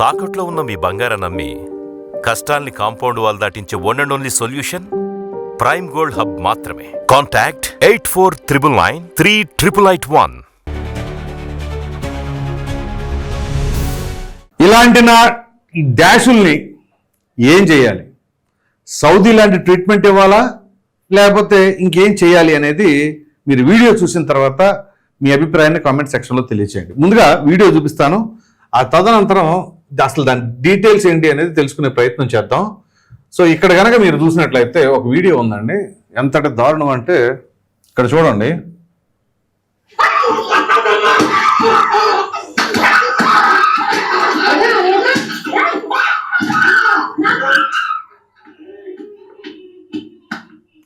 తాకట్లో ఉన్న మీ బంగారం నమ్మి కష్టాల్ని compound wall దాటించే one and only solution prime gold hub మాత్రమే. Contact eight four triple nine three triple eight one ఇలాంటి నా డాషుల్ని ఏం చేయాలి? సౌదీ లాంటి ట్రీట్మెంట్ ఇవ్వాలా? లేకపోతే ఇంకేం చేయాలి అనేది మీరు వీడియో చూసిన తర్వాత మీ అభిప్రాయాన్ని కామెంట్ సెక్షన్లో తెలియచేయండి. ముందుగా వీడియో చూపిస్తాను. ఆ తదనంతరం అసలు దాని డీటెయిల్స్ ఏంటి అనేది తెలుసుకునే ప్రయత్నం చేద్దాం. సో ఇక్కడ కనుక మీరు చూసినట్లయితే ఒక వీడియో ఉందండి. ఎంతటి దారుణం అంటే ఇక్కడ చూడండి.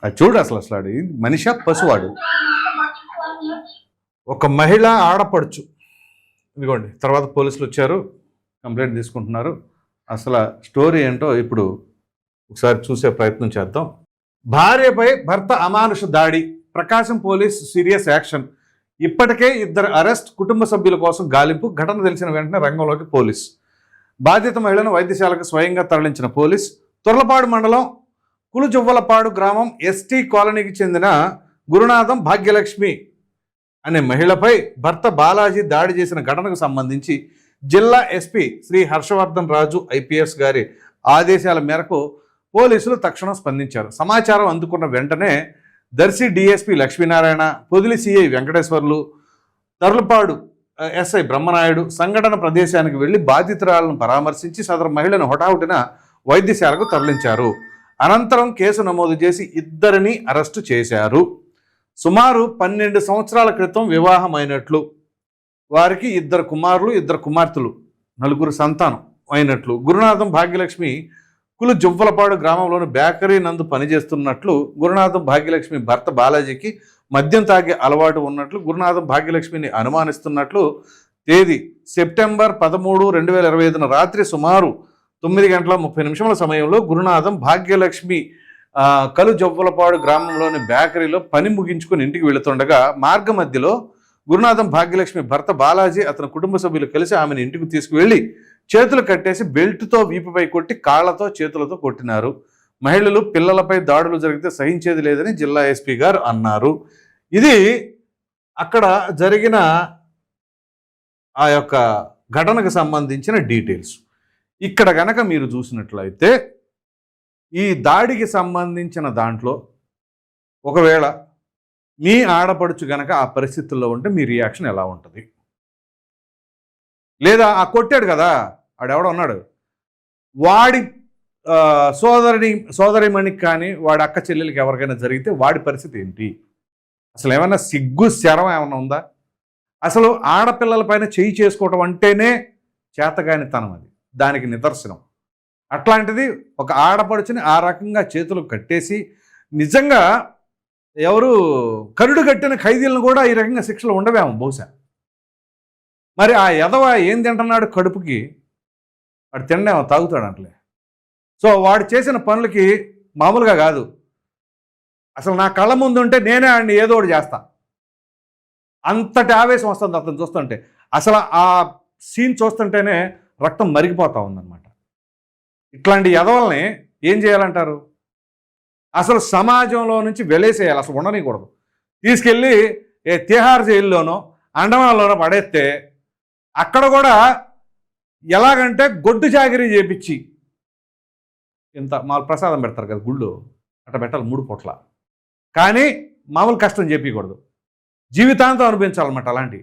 అది చూడు అసలు అసలు అది మనిష మనిషా పశువాడు. ఒక మహిళ ఆడపడుచు. ఇదిగోండి తర్వాత పోలీసులు వచ్చారు. కంప్లైంట్ తీసుకుంటున్నారు. అసలు స్టోరీ ఏంటో ఇప్పుడు ఒకసారి చూసే ప్రయత్నం చేద్దాం. భార్యపై భర్త అమానుష దాడి ప్రకాశం పోలీస్ సీరియస్ యాక్షన్. ఇప్పటికే ఇద్దరు అరెస్ట్ కుటుంబ సభ్యుల కోసం గాలింపు ఘటన తెలిసిన వెంటనే రంగంలోకి పోలీస్. బాధిత మహిళను వైద్యశాలకు స్వయంగా తరలించిన పోలీస్. తొర్లపాడు మండలం కులుజువ్వలపాడు గ్రామం ఎస్టీ కాలనీకి చెందిన గురునాథం భాగ్యలక్ష్మి అనే మహిళపై భర్త బాలాజీ దాడి చేసిన ఘటనకు సంబంధించి జిల్లా ఎస్పీ శ్రీ హర్షవర్ధన్ రాజు ఐపీఎస్ గారి ఆదేశాల మేరకు పోలీసులు తక్షణం స్పందించారు. సమాచారం అందుకున్న వెంటనే Darsi DSP Lakshminarayana Podili CI Venkateswarlu Tarlupadu SI Brahmanayudu సంఘటన ప్రదేశానికి వెళ్ళి బాధితురాలను పరామర్శించి సదరు మహిళను హుటాహుటిన వైద్యశాలకు తరలించారు. అనంతరం కేసు నమోదు చేసి ఇద్దరిని అరెస్టు చేశారు. సుమారు పన్నెండు సంవత్సరాల క్రితం వివాహమైనట్లు వారికి ఇద్దరు కుమారులు ఇద్దరు కుమార్తెలు నలుగురు సంతానం అయినట్లు. గురునాథం భాగ్యలక్ష్మి కులు జువ్వలపాడు గ్రామంలోని బేకరీ నందు పనిచేస్తున్నట్లు గురునాథం భాగ్యలక్ష్మి భర్త బాలాజీకి మద్యం తాగే అలవాటు ఉన్నట్లు గురునాథం భాగ్యలక్ష్మిని అనుమానిస్తున్నట్లు తేదీ సెప్టెంబర్ పదమూడు రెండు వేల ఇరవై ఐదున రాత్రి సుమారు తొమ్మిది గంటల ముప్పై నిమిషముల సమయంలో గురునాథం భాగ్యలక్ష్మి కలు జవ్వలపాడు గ్రామంలోని బేకరీలో పని ముగించుకుని ఇంటికి వెళుతుండగా మార్గ మధ్యలో గురునాథం భాగ్యలక్ష్మి భర్త బాలాజీ అతని కుటుంబ సభ్యులు కలిసి ఆమెను ఇంటికి తీసుకువెళ్ళి చేతులు కట్టేసి బెల్ట్తో వీపుపై కొట్టి కాళ్ళతో చేతులతో కొట్టినారు. మహిళలు పిల్లలపై దాడులు జరిగితే సహించేది లేదని జిల్లా ఎస్పీ గారు అన్నారు. ఇది అక్కడ జరిగిన ఆ యొక్క ఘటనకు సంబంధించిన డీటెయిల్స్. ఇక్కడ కనుక మీరు చూసినట్లయితే ఈ దాడికి సంబంధించిన దాంట్లో ఒకవేళ మీ ఆడపడుచు గనక ఆ పరిస్థితుల్లో ఉంటే మీ రియాక్షన్ ఎలా ఉంటుంది? లేదా ఆ కొట్టాడు కదా ఆడెవడో ఉన్నాడు. వాడి సోదరుని సోదరిమణికి కానీ వాడి అక్క చెల్లెలకి ఎవరికైనా జరిగితే వాడి పరిస్థితి ఏంటి? అసలు ఏమైనా సిగ్గు శరం ఏమైనా ఉందా? అసలు ఆడపిల్లల పైన చేయి చేసుకోవటం అంటేనే చేతగానితనం అది దానికి నిదర్శనం. అట్లాంటిది ఒక ఆడపడుచుని ఆ రకంగా చేతులు కట్టేసి నిజంగా ఎవరు కరుడు కట్టిన ఖైదీలను కూడా ఈ రకంగా శిక్షలు ఉండవేమో బహుశా. మరి ఆ ఎదవ ఏం తింటున్నాడు కడుపుకి? వాడు తిండేమో తాగుతాడు అంటలే. సో వాడు చేసిన పనులకి మామూలుగా కాదు. అసలు నా కళ్ళ ముందు ఉంటే నేనే ఆడిని ఏదో ఒకటి చేస్తా. అంతటి ఆవేశం వస్తుంది అతను చూస్తుంటే. అసలు ఆ సీన్ చూస్తుంటేనే రక్తం మరిగిపోతా ఉందన్నమాట. ఇట్లాంటి ఎదవల్ని ఏం చేయాలంటారు? అసలు సమాజంలో నుంచి వెలేసేయాలి అసలు ఉండనికూడదు. తీసుకెళ్ళి ఏ తిహార్ జైల్లోనో అండమాన్లోనో పడేస్తే అక్కడ కూడా ఎలాగంటే గొడ్డు చాకరీ చేపించి ఇంత మామూలు ప్రసాదం పెడతారు కదా గుళ్ళు అట్లా పెట్టాలి మూడు పూట్ల. కానీ మామూలు కష్టం చెప్పకూడదు జీవితాంతం అనిపించాలన్నమాట అలాంటి.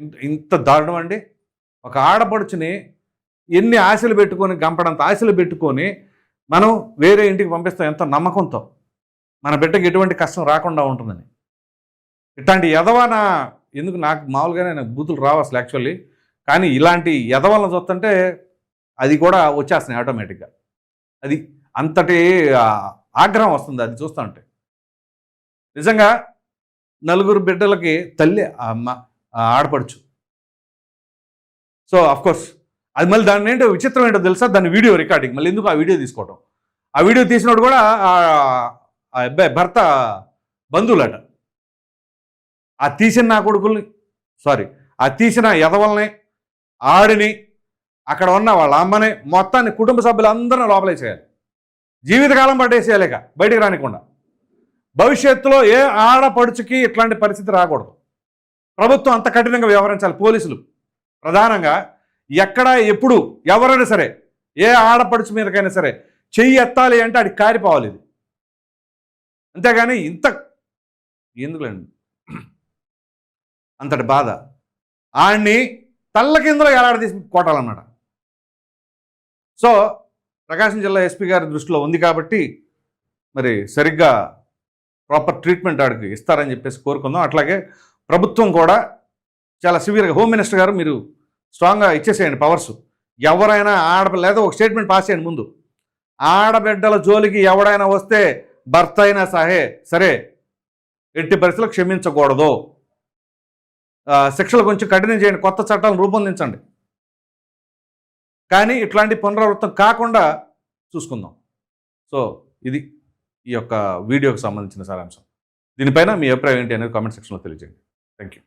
ఇంత ఇంత దారుణం అండి. ఒక ఆడపడుచుని ఎన్ని ఆశలు పెట్టుకొని గంపడంత ఆశలు పెట్టుకొని మనం వేరే ఇంటికి పంపిస్తాం ఎంత నమ్మకంతో మన బిడ్డకి ఎటువంటి కష్టం రాకుండా ఉంటుందని. ఇట్లాంటి ఎదవన ఎందుకు నాకు మామూలుగానే నాకు బూతులు రావు అసలు యాక్చువల్లీ కానీ ఇలాంటి ఎదవలను చూస్తుంటే అది కూడా వచ్చేస్తున్నాయి ఆటోమేటిక్గా అది అంతటి ఆగ్రహం వస్తుంది అది చూస్తూ ఉంటే. నిజంగా నలుగురు బిడ్డలకి తల్లి అమ్మ ఆడపడుచు. సో అఫ్కోర్స్ అది మళ్ళీ దాని ఏంటో విచిత్రం ఏంటో తెలుసా? దాని వీడియో రికార్డింగ్. మళ్ళీ ఎందుకు ఆ వీడియో తీసుకోవటం? ఆ వీడియో తీసినోడు కూడా ఆ- అబ్బాయి భర్త బంధువులట. ఆ తీసిన నా కొడుకుల్ని సారీ ఆ తీసిన ఎదవల్ని ఆడిని అక్కడ ఉన్న వాళ్ళ అమ్మని మొత్తాన్ని కుటుంబ సభ్యులందరినీ లోపలేసేయాలి. జీవితకాలం పట్టేసేయలేక బయటికి రానికుండా. భవిష్యత్తులో ఏ ఆడపడుచుకి ఇట్లాంటి పరిస్థితి రాకూడదు. ప్రభుత్వం అంత కఠినంగా వ్యవహరించాలి. పోలీసులు. ప్రధానంగా ఎక్కడ ఎప్పుడు ఎవరైనా సరే ఏ ఆడపడుచు మీదకైనా సరే చెయ్యి ఎత్తాలి అంటే అది కారిపోవాలి ఇది. అంతేగాని ఇంత ఎందుకులేండి? అంతటి బాధ. ఆడిని తల్ల కిందలో ఎలాడదీసి కొట్టాలన్నమాట. సో ప్రకాశం జిల్లా ఎస్పీ గారి దృష్టిలో ఉంది కాబట్టి మరి సరిగ్గా ప్రాపర్ ట్రీట్మెంట్ ఆడికి ఇస్తారని చెప్పేసి కోరుకుందాం. అట్లాగే ప్రభుత్వం కూడా చాలా సివియర్గా హోమ్ మినిస్టర్ గారు మీరు స్ట్రాంగ్గా ఇచ్చేసేయండి పవర్స్. ఎవరైనా ఆడ లేదా ఒక స్టేట్మెంట్ పాస్ చేయండి ముందు. ఆడబిడ్డల జోలికి ఎవడైనా వస్తే భర్త అయినా సహే సరే ఎట్టి పరిస్థితుల్లో క్షమించకూడదు. ఆ, శిక్షలు కొంచెం కఠినం చేయండి కొత్త చట్టాలను రూపొందించండి. కానీ ఇట్లాంటి పునరావృతం కాకుండా చూసుకుందాం. సో ఇది ఈ యొక్క వీడియోకి సంబంధించిన సారాంశం. దీనిపైన మీ అభిప్రాయం ఏంటి అనేది కామెంట్ సెక్షన్లో తెలియజేయండి. Thank you